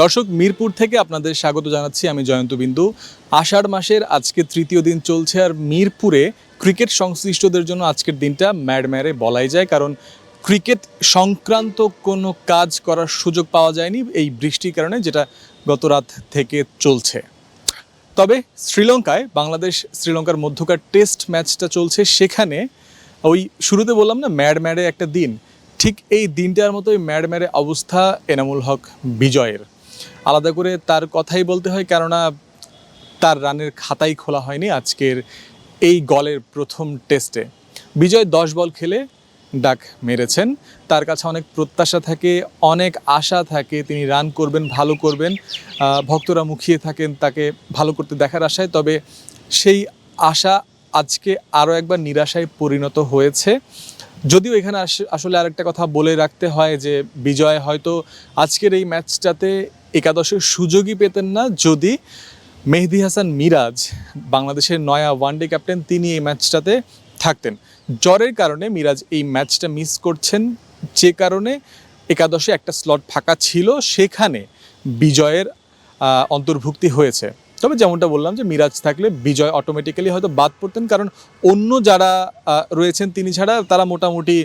দর্শক, মিরপুর থেকে আপনাদের স্বাগত জানাচ্ছি আমি জয়ন্ত বিন্দু। আষাঢ় মাসের আজকে তৃতীয় দিন চলছে আর মিরপুরে ক্রিকেট সংশ্লিষ্টদের জন্য আজকের দিনটা ম্যাড ম্যারে বলাই যায় কারণ ক্রিকেট সংক্রান্ত কোনো কাজ করার সুযোগ পাওয়া যায়নি এই বৃষ্টির কারণে যেটা গত রাত থেকে চলছে। তবে শ্রীলঙ্কায়, বাংলাদেশ শ্রীলঙ্কার মধ্যকার টেস্ট ম্যাচটা চলছে। সেখানে ওই শুরুতে বললাম না, ম্যাড ম্যাডে একটা দিন। ঠিক এই দিনটার মতোই ম্যাড ম্যাডে অবস্থা এনামুল হক বিজয়ের। আলাদা করে তার কথাই বলতে হয়, কেননা তার রানের খাতাই খোলা হয়নি আজকের এই গলের প্রথম টেস্টে। বিজয় দশ বল খেলে ডাক মেরেছেন। তার কাছে অনেক প্রত্যাশা থাকে, অনেক আশা থাকে, তিনি রান করবেন, ভালো করবেন ভক্তরা মুখিয়ে থাকেন তাকে ভালো করতে দেখার আশায়, তবে সেই আশা আজকে আরও একবার নিরাশায় পরিণত হয়েছে। যদিও এখানে আস- আসলে আরেকটা কথা বলে রাখতে হয় যে বিজয় হয়তো আজকের এই ম্যাচটাতে একাদশের সুযোগই পেতেন না যদি মেহেদি হাসান মিরাজ, বাংলাদেশের নয়া ওয়ানডে ক্যাপ্টেন, তিনি এই ম্যাচটাতে থাকতেন। জ্বরের কারণে মিরাজ এই ম্যাচটা মিস করছেন। যে কারণে একাদশে একটা স্লট ফাঁকা ছিল, সেখানে বিজয়ের অন্তর্ভুক্তি হয়েছে। তবে যেমনটা বললাম যে মিরাজ থাকলে বিজয় অটোমেটিক্যালি হয়তো বাদ পড়তেন, কারণ অন্য যারা রয়েছেন তিনি ছাড়া তারা মোটামুটি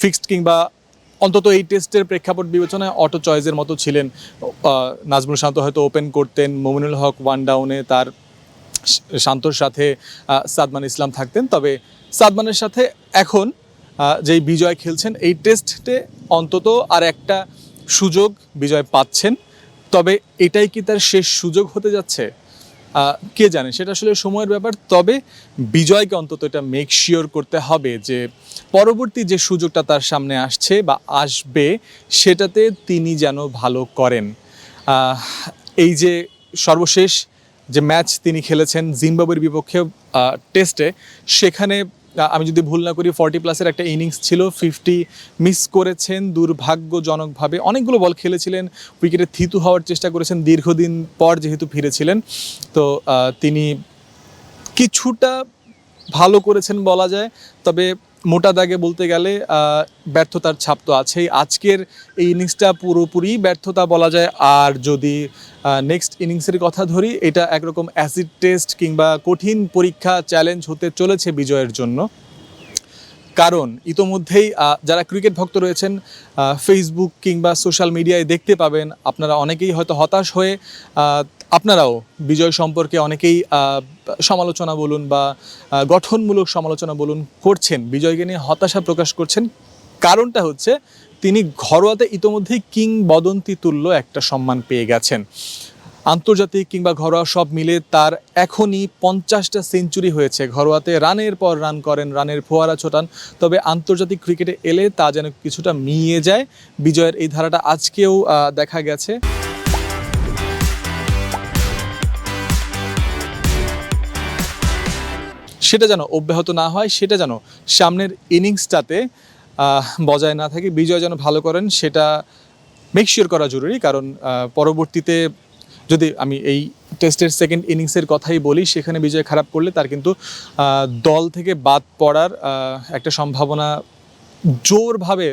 ফিক্সড কিংবা অন্তত এই টেস্টের প্রেক্ষাপট বিবেচনায় অটো চয়েসের মতো ছিলেন। নাজমুল শান্ত হয়তো ওপেন করতেন, মোমিনুল হক ওয়ান ডাউনে তার শান্তর সাথে সাদমান ইসলাম থাকতেন। তবে সাদমানের সাথে এখন যেই বিজয় খেলছেন, এই টেস্টে অন্তত আর একটা সুযোগ বিজয় পাচ্ছেন। তবে এটাই কি তার শেষ সুযোগ হতে যাচ্ছে? কে জানে? সেটা আসলে সময়ের ব্যাপার। তবে বিজয়কে অন্তত এটা মেক শিওর করতে হবে যে পরবর্তী যে সুযোগটা তার সামনে আসছে বা আসবে, সেটাতে তিনি যেন ভালো করেন। এই যে সর্বশেষ যে ম্যাচ তিনি খেলেছেন জিম্বাবুয়ের বিপক্ষে টেস্টে সেখানে আমি যদি ভুল না করি ফর্টি প্লাসের একটা ইনিংস ছিল ফিফটি মিস করেছেন দুর্ভাগ্যজনকভাবে। অনেকগুলো বল খেলেছিলেন উইকেটে থিতু হওয়ার চেষ্টা করেছেন, দীর্ঘদিন পর যেহেতু ফিরেছিলেন। তো তিনি কিছুটা ভালো করেছেন বলা যায়, তবে মোটা দাগে বলতে গেলে ব্যর্থতার ছাপ তো আছেই। আজকের এই ইনিংসটা পুরোপুরি ব্যর্থতা বলা যায়। আর যদি নেক্সট ইনিংসের কথা ধরি, এটা একরকম অ্যাসিড টেস্ট কিংবা কঠিন পরীক্ষা চ্যালেঞ্জ হতে চলেছে বিজয়ের জন্য। কারণ, ইতোমধ্যেই যারা ক্রিকেট ভক্ত রয়েছেন ফেসবুক কিংবা সোশ্যাল মিডিয়ায় দেখতে পাবেন, আপনারা অনেকেই হয়তো হতাশ হয়ে আপনারাও বিজয় সম্পর্কে অনেকেই সমালোচনা বলুন বা গঠনমূলক সমালোচনা বলুন করছেন, বিজয়কে নিয়ে হতাশা প্রকাশ করছেন। কারণটা হচ্ছে তিনি ঘরোয়াতে ইতোমধ্যেই কিংবদন্তি তুল্য একটা সম্মান পেয়ে গেছেন। আন্তর্জাতিক কিংবা ঘরোয়া সব মিলে তার এখনই পঞ্চাশটা সেঞ্চুরি হয়েছে। ঘরোয়াতে রানের পর রান করেন, রানের ফোয়ারা ছোটান। তবে আন্তর্জাতিক ক্রিকেটে এলে তা যেন কিছুটা মিইয়ে যায়। বিজয়ের এই ধারাটা আজকেও দেখা গেছে। সেটা যেন অব্যাহত না হয়, সেটা যেন সামনের ইনিংসটাতে বজায় না থাকে। বিজয় যেন ভালো করেন, সেটা মেকশিওর করা জরুরি। কারণ পরবর্তীতে যদি আমি এই টেস্টের সেকেন্ড ইনিংসের কথাই বলি, সেখানে বিজয় খারাপ করলে তার কিন্তু দল থেকে বাদ পড়ার একটা সম্ভাবনা জোরভাবে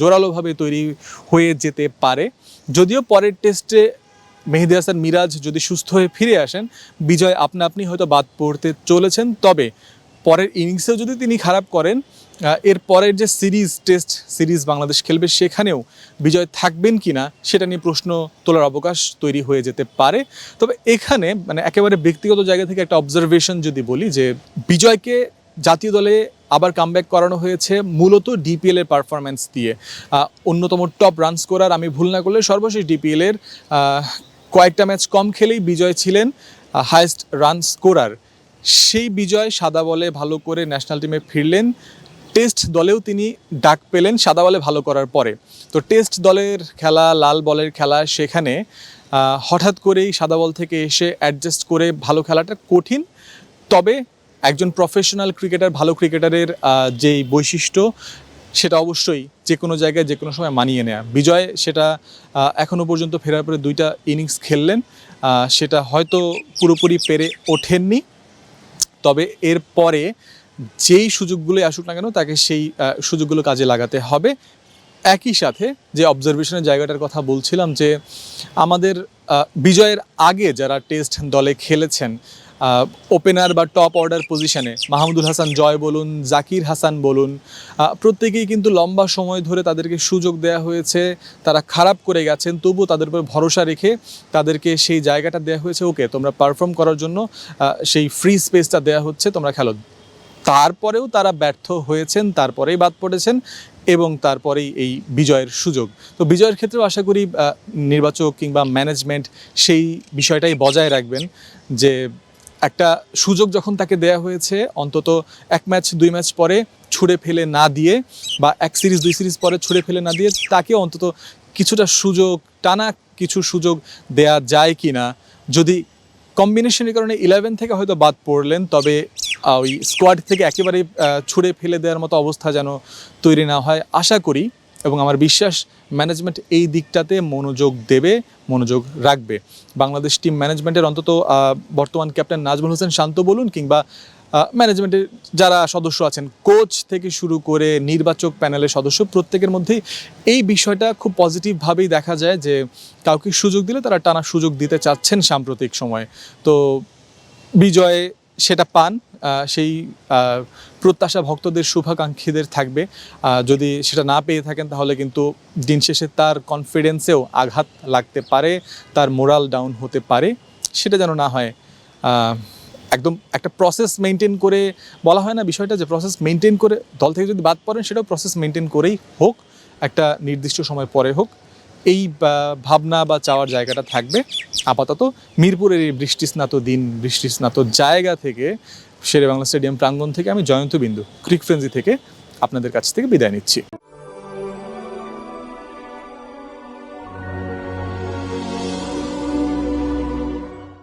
জোরালোভাবে তৈরি হয়ে যেতে পারে। যদিও পরের টেস্টে মেহেদি হাসান মিরাজ যদি সুস্থ হয়ে ফিরে আসেন বিজয় আপনা আপনি হয়তো বাদ পড়তে চলেছেন। তবে পরের ইনিংসেও যদি তিনি খারাপ করেন এর পরের যে সিরিজ টেস্ট সিরিজ বাংলাদেশ খেলবে সেখানেও বিজয় থাকবেন কিনা সেটা নিয়ে প্রশ্ন তোলার অবকাশ তৈরি হয়ে যেতে পারে। তবে এখানে মানে একেবারে ব্যক্তিগত জায়গা থেকে একটা অবজারভেশন যদি বলি যে বিজয়কে জাতীয় দলে আবার কামব্যাক করানো হয়েছে মূলত ডিপিএল এর পারফরমেন্স দিয়ে। অন্যতম টপ রান স্কোরার আমি ভুল না করলে সর্বশেষ ডিপিএল এর আহ, কয়েকটা ম্যাচ কম খেলেই বিজয় ছিলেন হায়েস্ট রান স্কোরার সেই বিজয় সাদা বলে ভালো করে ন্যাশনাল টিমে ফিরলেন। টেস্ট দলেও তিনি ডাক পেলেন সাদা বলে ভালো করার পরে। তো টেস্ট দলের খেলা, লাল বলের খেলা সেখানে হঠাৎ করেই সাদা বল থেকে এসে অ্যাডজাস্ট করে ভালো খেলাটা কঠিন। তবে একজন প্রফেশনাল ক্রিকেটার ভালো ক্রিকেটারের যেই বৈশিষ্ট্য সেটা অবশ্যই যে কোনো জায়গায় যে কোনো সময় মানিয়ে নেয়া। বিজয় সেটা আহ, এখনও পর্যন্ত ফেরার পরে দুইটা ইনিংস খেললেন। সেটা হয়তো পুরোপুরি পেরে ওঠেননি। তবে এর পরে যেই সুযোগগুলোই আসুক না কেন তাকে সেই সুযোগগুলো কাজে লাগাতে হবে। একই সাথে যে অবজারভেশনের জায়গাটার কথা বলছিলাম যে আমাদের বিজয়ের আগে যারা টেস্ট দলে খেলেছেন ওপেনার বা টপ অর্ডার পজিশনে মাহমুদুল হাসান জয় বলুন, জাকির হাসান বলুন প্রত্যেকেই কিন্তু লম্বা সময় ধরে তাদেরকে সুযোগ দেওয়া হয়েছে, তারা খারাপ করে গেছেন, তবুও তাদের উপর ভরসা রেখে তাদেরকে সেই জায়গাটা দেওয়া হয়েছে। ওকে, তোমরা পারফর্ম করার জন্য সেই ফ্রি স্পেসটা দেওয়া হচ্ছে, তোমরা খেলো। তারপরেও তারা ব্যর্থ হয়েছেন, তারপরেই বাদ পড়েছেন। এবং তারপরেই এই বিজয়ের সুযোগ। তো বিজয়ের ক্ষেত্রেও আশা করি নির্বাচক কিংবা ম্যানেজমেন্ট সেই বিষয়টাই বজায় রাখবেন যে একটা সুযোগ যখন তাকে দেয়া হয়েছে, অন্তত এক ম্যাচ দুই ম্যাচ পরে ছুঁড়ে ফেলে না দিয়ে বা এক সিরিজ দুই সিরিজ পরে ছুঁড়ে ফেলে না দিয়ে তাকে অন্তত কিছুটা সুযোগ, টানা কিছু সুযোগ দেয়া যায় কি না যদি কম্বিনেশনের কারণে ইলেভেন থেকে হয়তো বাদ পড়লেন, তবে ওই স্কোয়াড থেকে একেবারে ছুঁড়ে ফেলে দেওয়ার মতো অবস্থা যেন তৈরি না হয়, আশা করি এবং আমার বিশ্বাস ম্যানেজমেন্ট এই দিকটাতে মনোযোগ দেবে, মনোযোগ রাখবে। বাংলাদেশ টিম ম্যানেজমেন্টের অন্তত বর্তমান ক্যাপ্টেন নাজমুল হোসেন শান্ত বলুন কিংবা ম্যানেজমেন্টের যারা সদস্য আছেন কোচ থেকে শুরু করে নির্বাচক প্যানেলের সদস্য, প্রত্যেকের মধ্যেই এই বিষয়টা খুব পজিটিভভাবেই দেখা যায় যে, কাউকে সুযোগ দিলে তারা টানা সুযোগ দিতে চাচ্ছেন সাম্প্রতিক সময়ে। তো বিজয়ে সেটা পান সেই প্রত্যাশা ভক্তদের শুভাকাঙ্ক্ষীদের থাকবে। যদি সেটা না পেয়ে থাকেন তাহলে কিন্তু দিন শেষে তার কনফিডেন্সেও আঘাত লাগতে পারে, তার মোরাল ডাউন হতে পারে। সেটা যেন না হয় একদম একটা প্রসেস মেনটেন করে, বলা হয় না বিষয়টা যে প্রসেস মেনটেন করে, দল থেকে যদি বাদ পড়েন সেটাও প্রসেস মেনটেন করেই হোক, একটা নির্দিষ্ট সময় পরে হোক। এই ভাবনা বা চাওয়ার জায়গাটা থাকবে। আপাতত মিরপুরের এই বৃষ্টিস্নাত দিন, বৃষ্টিস্নাত জায়গা থেকে শেরে বাংলা স্টেডিয়াম প্রাঙ্গণ থেকে আমি জয়ন্ত বিন্দু ক্রিক ফ্রেন্সি থেকে আপনাদের কাছ থেকে বিদায় নিচ্ছি।